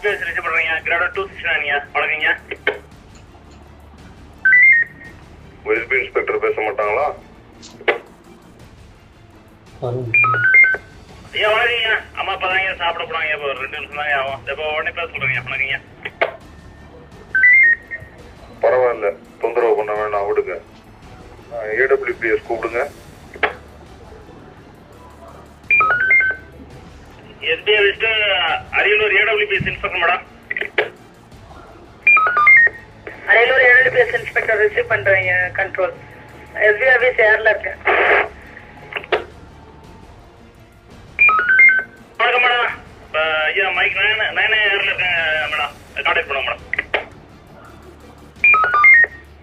SBS receive பண்றீங்க? கிராடோ two six நைன்யா வணக்கங்க. SP inspector பேச மாட்டாங்களா? ஐயா வணக்கங்க. அம்மா அப்பா தாங்க சாப்பிட போனாங்க. இப்போ ரெண்டு நிமிஷம் தாங்க ஆகும். இப்போ உடனே பேச சொல்றீங்க வணக்கங்க. பரவாயில்ல. தொந்தரவு பண்ண வேணாம் விடுங்க. ஏடபிள்யூபிஎஸ் கூப்பிடுங்க. எஸ்பிஐ வச்சுட்டு Ariyalur AWPS inspector madam. Ariyalur ஏழு இன்ஸ்பெக்டர் ரிசீவ் பண்றீங்க கண்ட்ரோல் எஸ்பி ஆஃபீஸ் ஏர்ல இருக்கேன் வணக்கம் மேடம். ஐயா மைக் நைன் நைன் ஏரில் இருக்கேன் மேடம். கான்டாக்ட் பண்ணுங்க மேடம்.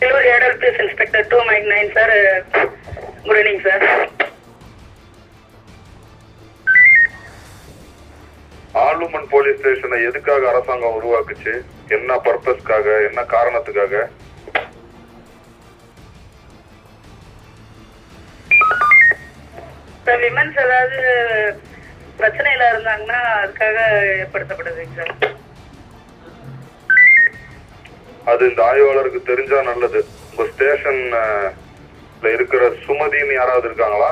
அரியலூர் ஏழு inspector two mike nine sir good evening sir ஆலுமன் police ஸ்டேஷனை எதுக்காக அரசாங்கம் உருவாக்குச்சு? என்ன பர்பஸ்க்காக என்ன காரணத்துக்காக? சார் விமன்ஸ் ஏதாவது பிரச்சனையில இருந்தாங்கன்னா அதுக்காக ஏற்படுத்தப்படுதுங்க சார் அது இந்த ஆய்வாளருக்கு தெரிஞ்சா நல்லது. உங்க ஸ்டேஷன்ல இருக்கிற சுமதின்னு யாராவது இருக்காங்களா?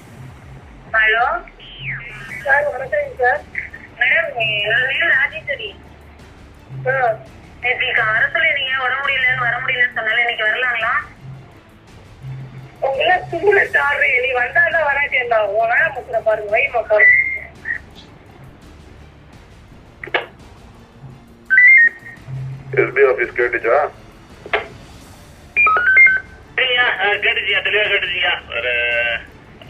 ஹலோ. சார் வணக்கம் சார். மேடம் என் ராஜேஸ்வரி சார். நேற்று அரசுல நீங்க உடம்பு முடியலன்னு வர முடியலன்னு சொன்னால இன்னைக்கு வரலாங்களா? உங்களை தூர சாரு நீ வந்தாலும் வராட்டேன்டா உன் வேலை முக்கிற பாருங்க. வைமா பாருங்க எஸ்பி ஆபீஸ் கேட்டுச்சா? சரிங்க கேட்டுச்சிங்க தெளிவாக கேட்டுச்சிங்க ஒரு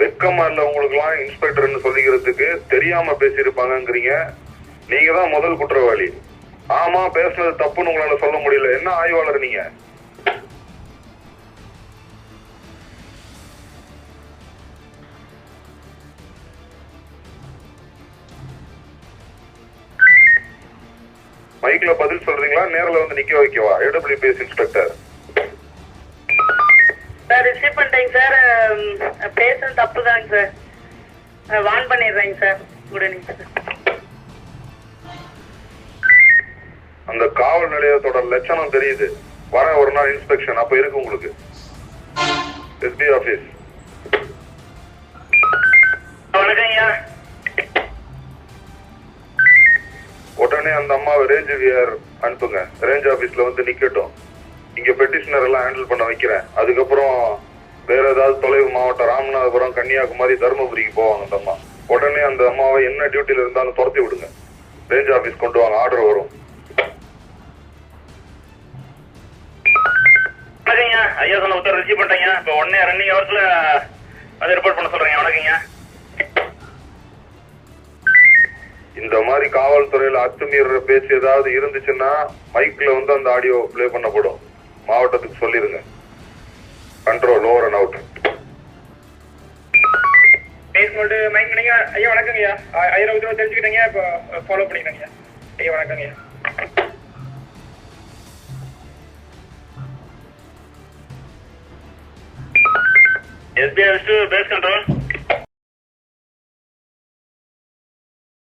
வெக்கமா இல்ல உங்களுக்கு எல்லாம் இன்ஸ்பெக்டர்னு சொல்லிக்கிறதுக்கு தெரியாம பேசியிருப்பாங்கங்கிறீங்க. நீங்க தான் முதல் குற்றவாளி. ஆமா பேசுனது தப்புன்னு உங்களால சொல்ல முடியல. என்ன ஆய்வாளர் நீங்க? மைக்ல பதில் சொல்றீங்களா? நேர்ல வந்து நிக்க வைக்கவா? AWPS inspector. சார் ரிசீவ் பண்ணிட்டேங்க சார் அம், பேசுறது தப்பு தாங்க சார். வான் பண்ணிடுறேங்க சார். சார் அந்த காவல் நிலையத்தோட லட்சணம் தெரியுது. வர ஒரு நாள் இன்ஸ்பெக்ஷன் அப்ப இருக்கு உங்களுக்கு. எஸ்பி ஆபீஸ் உடனே அந்த அம்மாவை ரேஞ்ச் வியர் அனுப்புங்க. ரேஞ்ச் ஆபீஸ்ல வந்து நிக்கட்டும். இங்க பெட்டிஷனர் எல்லாம் ஹேண்டில் பண்ண வைக்கிறேன். அதுக்கப்புறம் வேற ஏதாவது தொலைவு மாவட்டம் ராமநாதபுரம் கன்னியாகுமரி தருமபுரிக்கு போவாங்க அந்த அம்மா. உடனே அந்த அம்மாவை என்ன டியூட்டில இருந்தாலும் துரத்தி விடுங்க. ரேஞ்ச் ஆபீஸ் கொண்டு வாங்க ஆர்டர் வரும். வணக்கங்க. ஐயா சொன்ன உத்தரவு ரிசீவ் பண்ணிட்டேங்க. இப்போ உடனே ரன்னிங் ஹவர்ஸ்ல அதை ரிப்போர்ட் பண்ண சொல்றீங்க. வணக்கங்க. இந்த மாதிரி காவல்துறையில அத்துமீற பேச்சு ஏதாவது இருந்துச்சுன்னா மைக்ல வந்து அந்த ஆடியோ ப்ளே பண்ணப்படும். மாவட்டத்துக்கு சொல்லிருங்க கண்ட்ரோல் ஓவர் அண்ட் அவுட் பேஸ் மோல்டு மைக் பண்ணீங்க ஐயா. வணக்கங்க ஐயா ஆயிரம் ரூபா தெரிஞ்சுக்கிட்டீங்க இப்போ ஃபாலோ பண்ணிக்கிறேங்க ஐயா. வணக்கங்க ஐயா. SBI base control